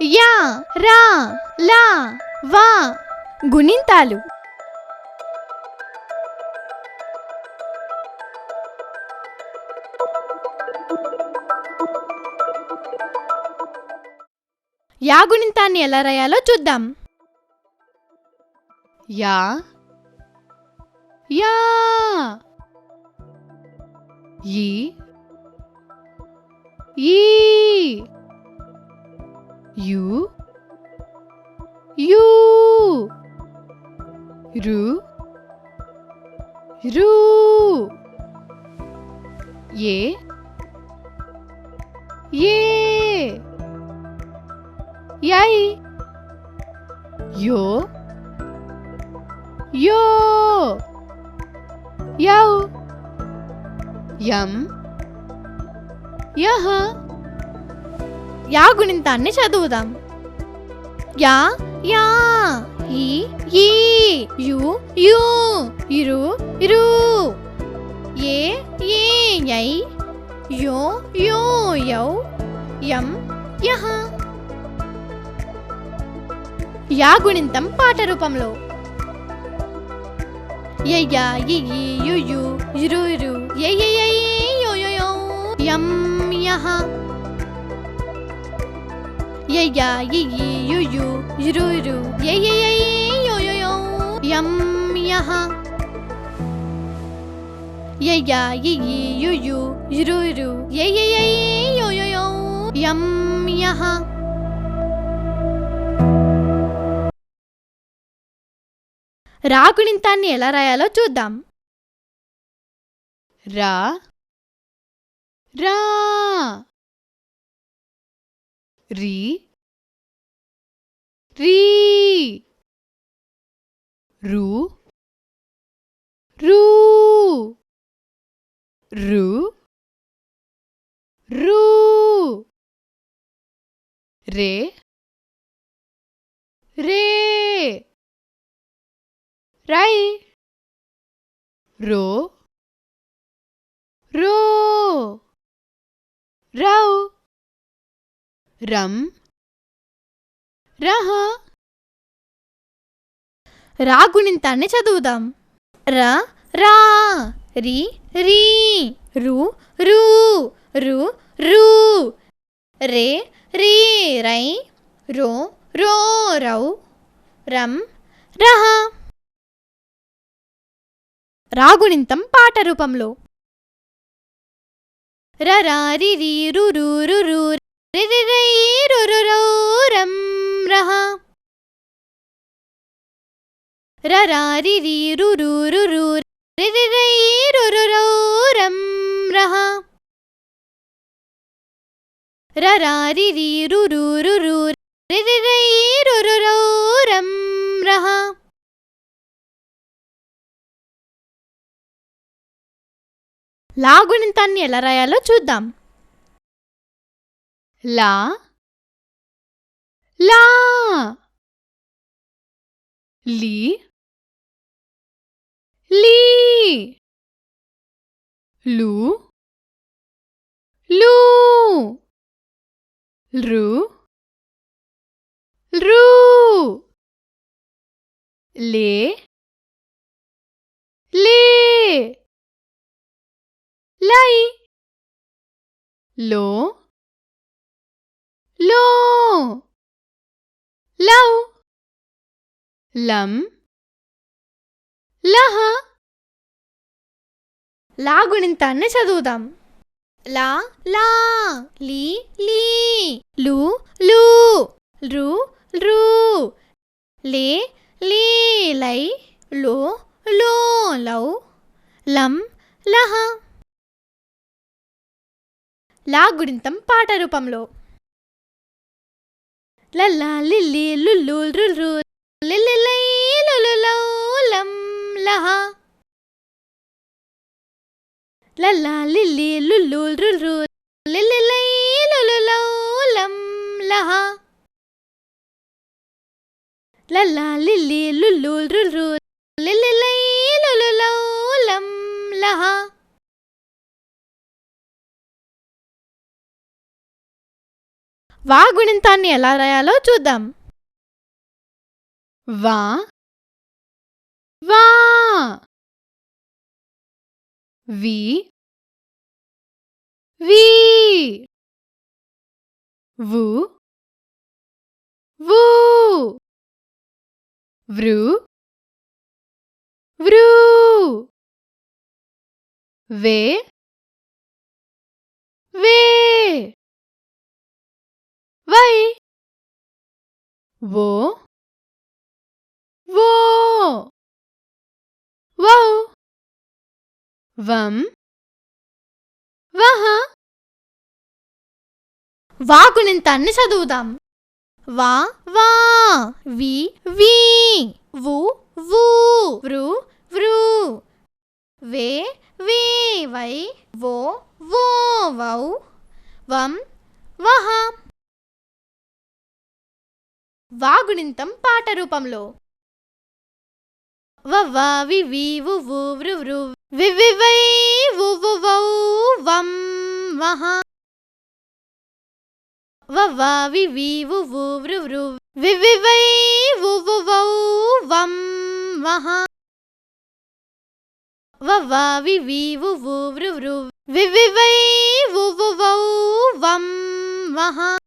Yeah రా లా వా. గుణింతాలు. Yeah గుణింతాన్ని ఎలా రాయాలో చూద్దాం. యా. యా. ఈ. ఈ. U U Ru Ru Ye Ye Yai Yo Yo Yau. Yum Yaha యా గుణింతాన్ని చదువుదాం. యా యా ఈ ఈ యు యు ఇరు ఇరు. ఏ ఏ యై యో యో యౌ యం యహ. యా గుణింతం పాట రూపంలో యయ్యా ఇయి యు యు ఇరు ఇరు. యయ్యయ్యై యో యో యో యం యహ. యయ్యా ఇయి యు యు ఇరు ఇరు యయ్యయ్యై యో యం యహ యయ్యా ఇయి యు యు ఇరు ఇరు యయ్యయ్యై యో యో యో యం యహ రాగుణింతాన్ని ఎలా రాయాలో చూద్దాం. రా. రా. re re ru ru ru ru re re rai ro రం రహ. రా గుణింతాన్ని చదువుదాం. ర రా రి రీ రు రు రు రు. రే రీ రై రో రో రౌ. రం రహ. రాగుణింతం పాట రూపంలో. ర రిరి రి రు రు రురురౌ రం. రరా రిరి రురు రురు రిరిరై రురురౌ రం రహ. రరా రిరి రురు రురు రిరిరై రురురౌ రం రహ. లా గుణింతాన్ని ఎలా రాయాలో చూద్దాం. La La Li Li Lu Lu Ru Ru Le Le Lai Lo లో. లౌ. లం. లహ. లా గుణింతాన్ని చదువుదాం. లా లా లీ లీ. లు లు. రు రు. లే లీ లై లో లో లౌ. లం లహ. లా గుణింతం పాట రూపంలో. లల్లా లిల్లి లుల్లు రుల్రు లిల్లిలై లహ లల్లా లిల్లి లుల్లు రుల్రు లిల్లిలై లహ లల్లా లిల్లి లుల్లు రుల్రు వా గుణింతాన్ని ఎలా రాయాలో చూద్దాం. వా. వా. వి. వి. వు. వు. వృ. వృ. వే వే వై వో वो वो वम वह వా గుణింతాన్ని చదువుదాం వా వా వి వి వు వు వృ వృ వే వే వై వో వో వౌ వం వహ వా పాట రూపంలో వవ్వ వి వి వివివై వు వం వహ. వవ్వ వి వి వివివై వు వం వహ. వవ్వ వి వి వివివై వు వం వహ.